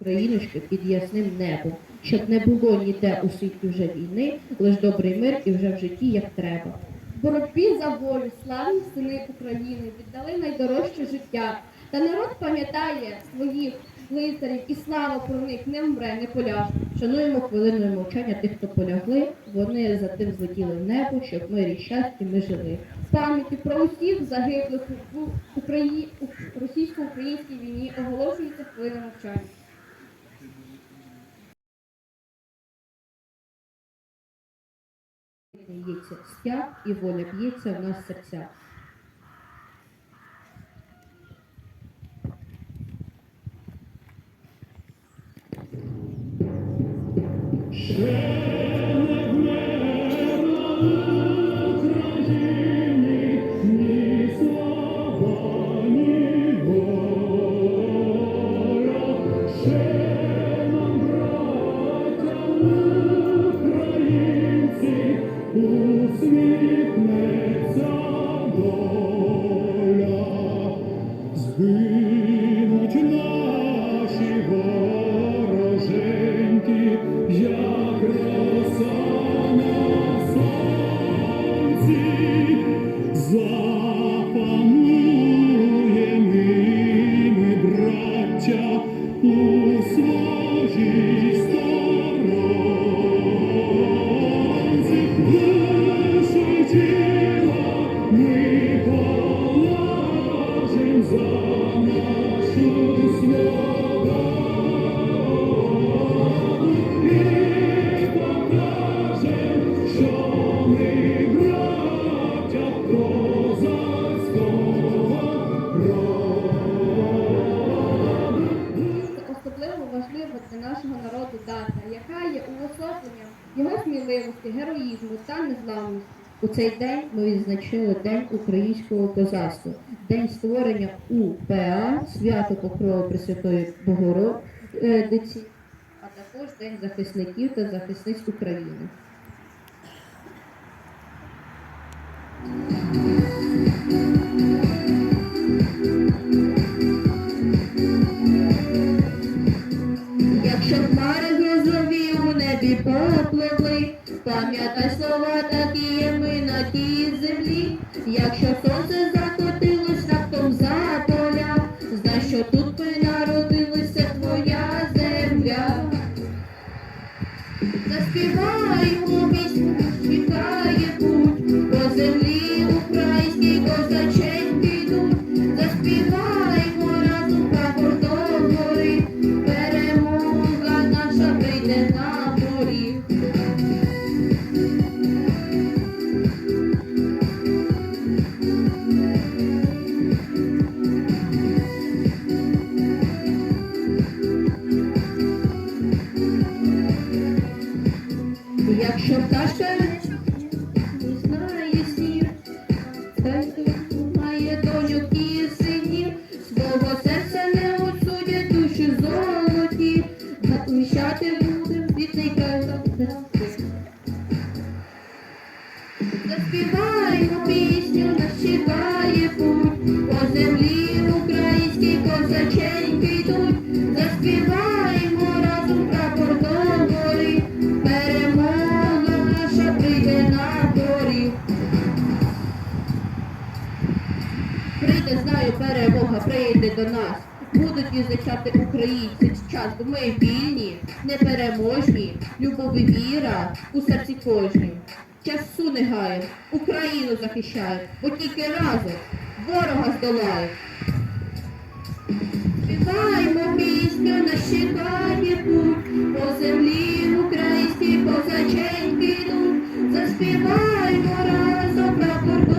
Україночки під ясним небом, щоб не було ніде у світі вже війни, лиш добрий мир і вже в житті як треба. Боротьбі за волю славні сини України віддали найдорожче життя. Та народ пам'ятає своїх лицарів, і слава про них не вмре, не поляже. Шануємо хвилиною мовчання тих, хто полягли, вони за тим злетіли в небо, щоб в мирі щасті ми жили. Пам'яті про усіх загиблих у Украї... у російсько-українській війні оголошується хвилина мовчання. Б'ється стяг і воля б'ється в нас серця. серцях. Усміхнеться доля, згинуть наші вороженьки, як запануємо ми, браття, у незламності. У цей день ми відзначили День українського козацтва, день створення УПА, свято Покрова Пресвятої Богородиці, а також День захисників та захисниць України. До нас. Будуть відзначати українці час, бо ми вільні, непереможні, любов і віра у серці кожній. Часу не гаєм, Україну захищаємо, бо тільки разом ворога здолаємо. Співаємо пісню, чекає путь, по землі українські козаченьки йдуть, заспіваємо разом прапор до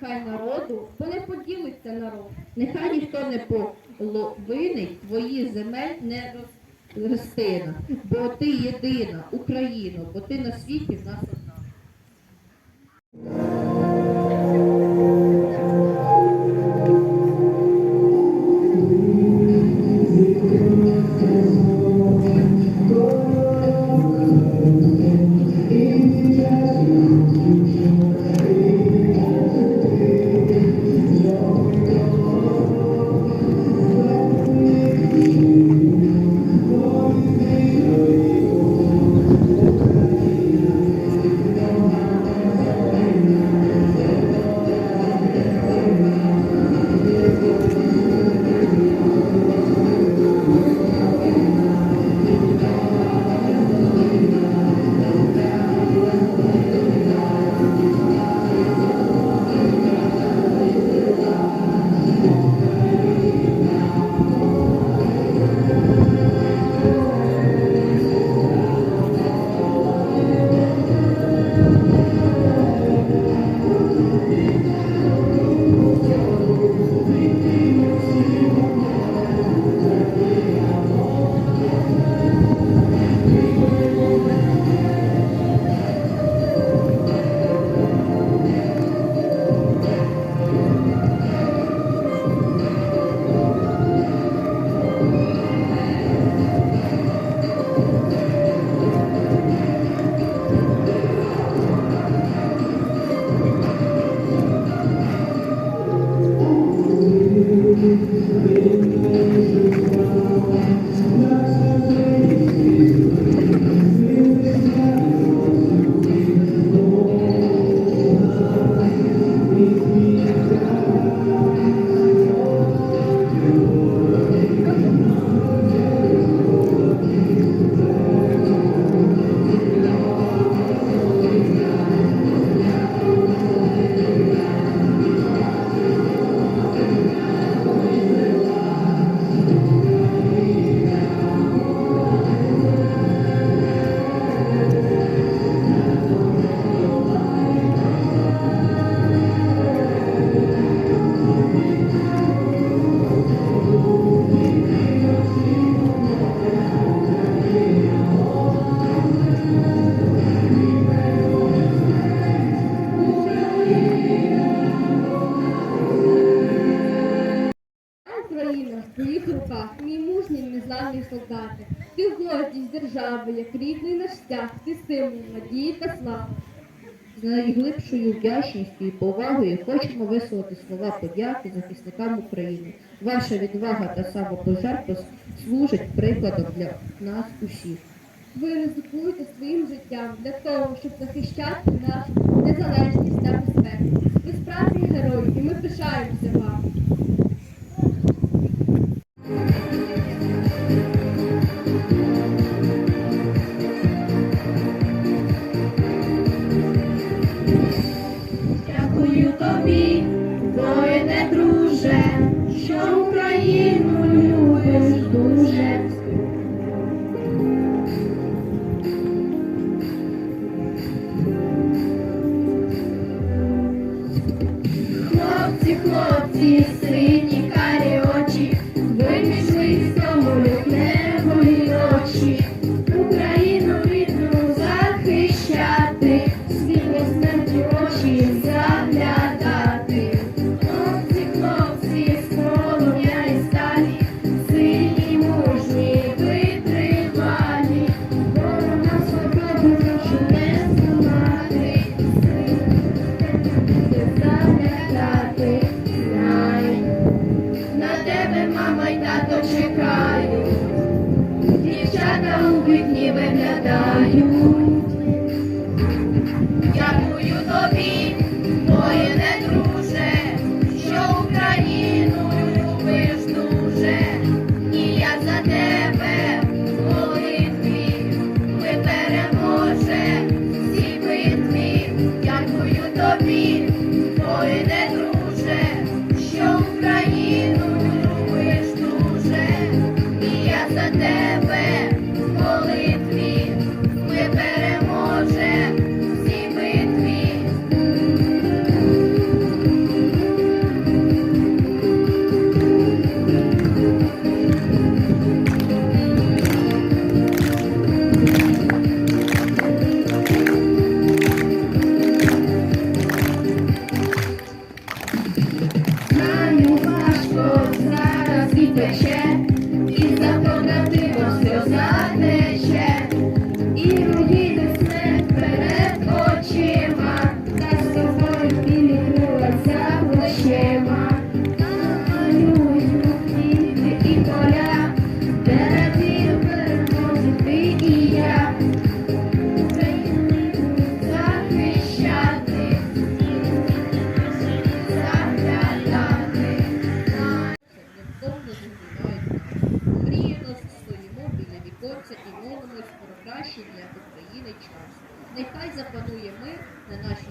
хай народу, бо не поділиться народ. Нехай ніхто не половинить твої земель не розпина, бо ти єдина Україна, бо ти на світі в нас. Стяг, символ надії та слави. З найглибшою вдячністю і повагою хочемо висловити слова подяки захисникам України. Ваша відвага та самопожертва служать прикладом для нас усіх. Ви ризикуєте своїм життям для того, щоб захищати нашу незалежність та безпеку. Ви справжні герої, і ми пишаємося вами. Yeah. Мир на нашій